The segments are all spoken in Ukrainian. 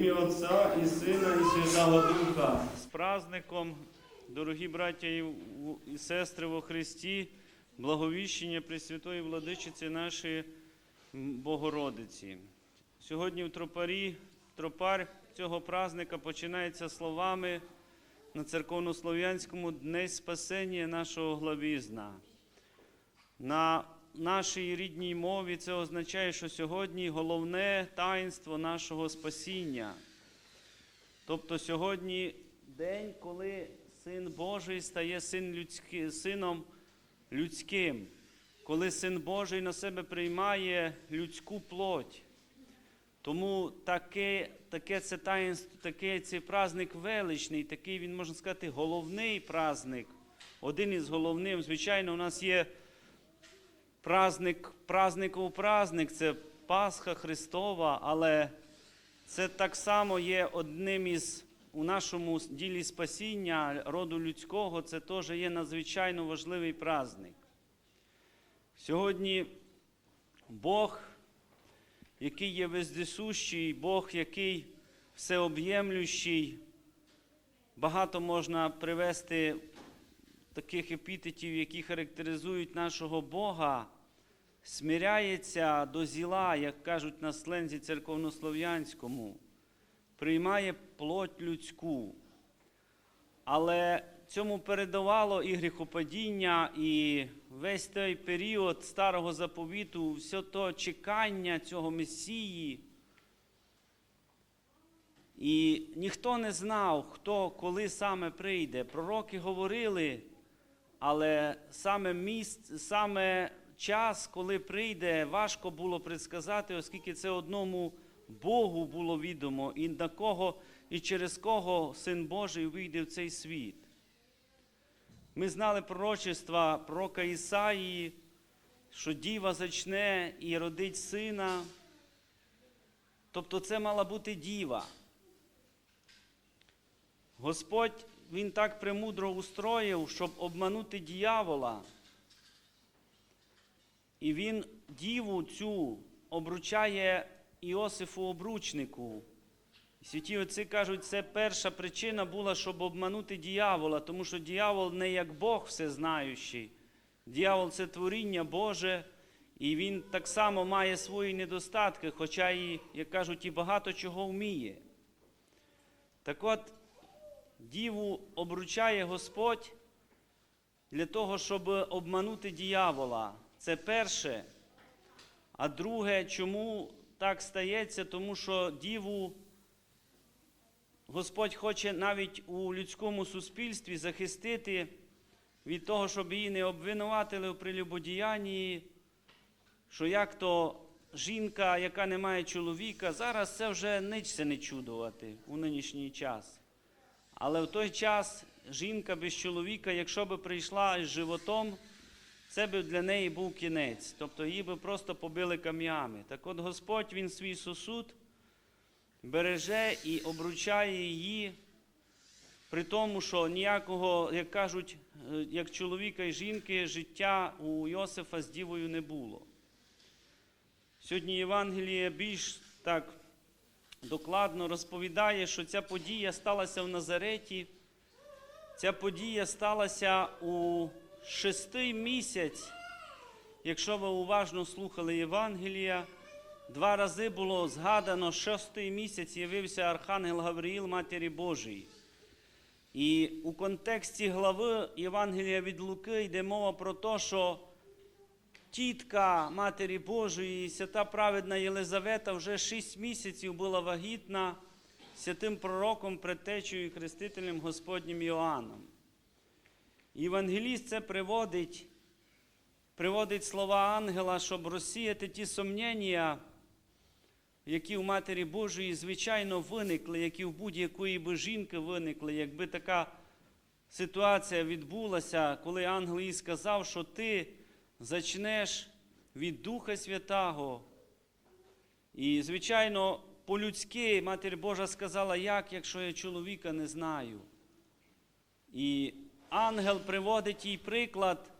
ім'я Отця і Сина, і Святого Духа. З праздником, дорогі браття і, і сестри во Христі, благовіщення Пресвятої Владичиці нашої Богородиці. Сьогодні в тропарі, тропар цього праздника починається словами на церковнослов'янському Дне Спасення нашого главізна. На нашій рідній мові це означає, що сьогодні головне таїнство нашого спасіння. Тобто сьогодні день, коли Син Божий стає син людський, сином людським, коли Син Божий на себе приймає людську плоть. Тому таке, таке це таїнство, такий цей праздник величний, такий він, можна сказати, головний праздник. Один із головних. Звичайно, у нас є праздник, праздников праздник, це Пасха Христова, але це так само є одним із у нашому ділі спасіння роду людського, це теж є надзвичайно важливий праздник. Сьогодні Бог, який є вездесущий, Бог, який всеоб'ємлющий, багато можна привести таких епітетів, які характеризують нашого Бога, смиряється до зіла, як кажуть на слензі церковнослов'янському, приймає плоть людську. Але цьому передавало і гріхопадіння, і весь той період старого заповіту, все то чекання цього Месії. І ніхто не знав, хто коли саме прийде. Пророки говорили, але саме місце, саме час, коли прийде, важко було предсказати, оскільки це одному Богу було відомо, і на кого і через кого Син Божий вийде в цей світ. Ми знали пророчества пророка Ісаїї, що діва зачне і родить сина. Тобто це мала бути діва. Господь Він так премудро устроїв, щоб обманути діявола. І він діву цю обручає Іосифу обручнику. Святі отці кажуть, це перша причина була, щоб обманути діявола, тому що діявол не як Бог всезнаючий. Діявол це творіння Боже, і він так само має свої недостатки, хоча і, як кажуть, і багато чого вміє. Так от, діву обручає Господь для того, щоб обманути діявола. Це перше. А друге, чому так стається? Тому що діву Господь хоче навіть у людському суспільстві захистити від того, щоб її не обвинуватили у прелюбодіянні, що як то жінка, яка не має чоловіка, зараз це вже нічся не чудувати у нинішній час. Але в той час жінка без чоловіка, якщо би прийшла з животом, це би для неї був кінець. Тобто її би просто побили кам'ями. Так от Господь Він свій сосуд береже і обручає її, при тому, що ніякого, як кажуть, е, як чоловіка і жінки, життя у Йосифа з дівою не було. Сьогодні Євангеліє більш так докладно розповідає, що ця подія сталася в Назареті. Ця подія сталася у шестий місяць. Якщо ви уважно слухали Євангелія, два рази було згадано, шостий місяць явився Архангел Гавриїл Матері Божої. І у контексті глави Євангелія від Луки йде мова про те, що тітка Матері Божої, свята праведна Єлизавета, вже шість місяців була вагітна святим пророком, предтечею і хрестителем Господнім Йоанном. Євангеліст це приводить, приводить слова ангела, щоб розсіяти ті сумнення, які у Матері Божої, звичайно, виникли, які в будь-якої би жінки виникли, якби така ситуація відбулася, коли ангел їй сказав, що ти зачнеш від Духа Святого. І, звичайно, по-людськи Матір Божа сказала, як, якщо я чоловіка не знаю. І ангел приводить їй приклад,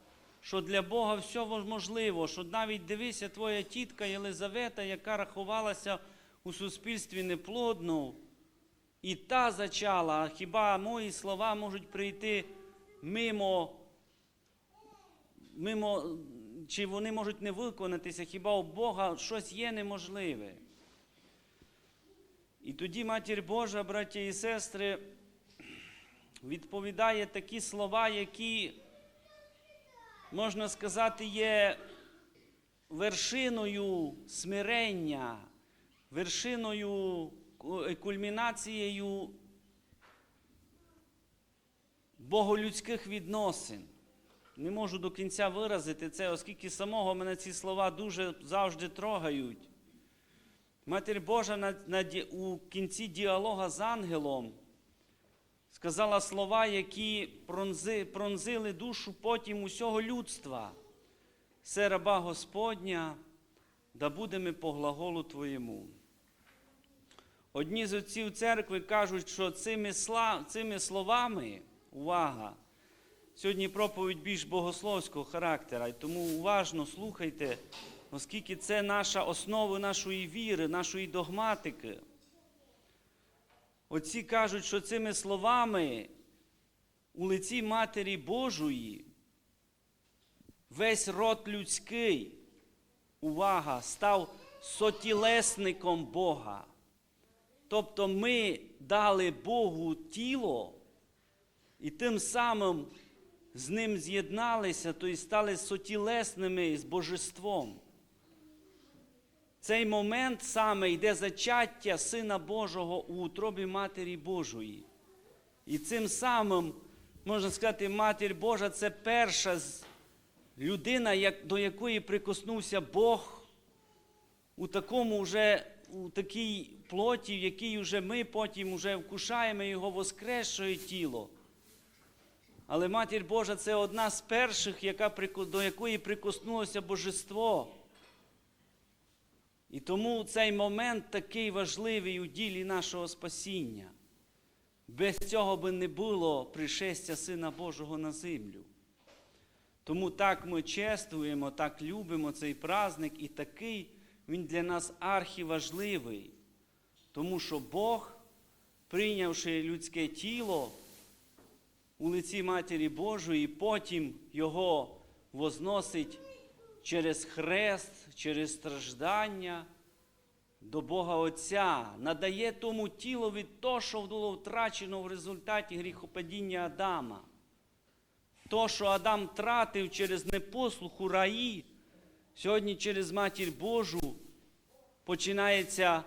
що для Бога все можливо, що навіть дивися, твоя тітка Єлизавета, яка рахувалася у суспільстві неплодну, і та зачала, а хіба мої слова можуть прийти мимо, мимо, чи вони можуть не виконатися, хіба у Бога щось є неможливе? І тоді Матір Божа, браття і сестри, відповідає такі слова, які, можна сказати, є вершиною смирення, вершиною, кульмінацією боголюдських відносин. Не можу до кінця виразити це, оскільки самого мене ці слова дуже завжди трогають. Матір Божа на, на, у кінці діалога з ангелом сказала слова, які пронзи, пронзили душу потім усього людства. Це раба Господня, да будемо по глаголу Твоєму. Одні з отців церкви кажуть, що цими, сла, цими словами, увага, сьогодні проповідь більш богословського характера, і тому уважно слухайте, оскільки це наша основа нашої віри, нашої догматики. Отці кажуть, що цими словами у лиці Матері Божої весь род людський, увага, став сотілесником Бога. Тобто ми дали Богу тіло і тим самим з ним з'єдналися, то і стали сотілесними з божеством. Цей момент саме йде зачаття Сина Божого у утробі Матері Божої. І цим самим, можна сказати, Матір Божа це перша людина, до якої прикоснувся Бог у такому вже, у такій плоті, в якій вже ми потім вже вкушаємо його воскресшое тіло. Але Матір Божа це одна з перших, яка, до якої прикоснулося Божество. І тому цей момент такий важливий у ділі нашого спасіння. Без цього би не було пришестя Сина Божого на землю. Тому так ми чествуємо, так любимо цей праздник, і такий він для нас архіважливий. Тому що Бог, прийнявши людське тіло у лиці Матері Божої, і потім його возносить через хрест, через страждання до Бога Отця, надає тому тілові то, що було втрачено в результаті гріхопадіння Адама. То, що Адам тратив через непослух у раї, сьогодні через Матір Божу починається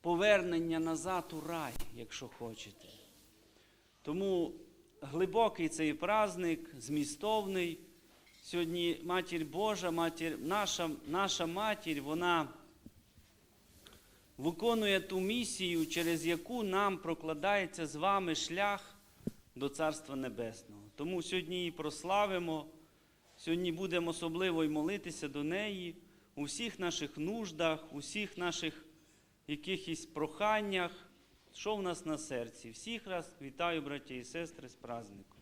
повернення назад у рай, якщо хочете. Тому глибокий цей праздник, змістовний. Сьогодні Матір Божа, матір, наша, наша матір, вона виконує ту місію, через яку нам прокладається з вами шлях до Царства Небесного. Тому сьогодні її прославимо, сьогодні будемо особливо й молитися до неї у всіх наших нуждах, у всіх наших якихось проханнях, що в нас на серці. Всіх раз вітаю, браті і сестри, з праздником.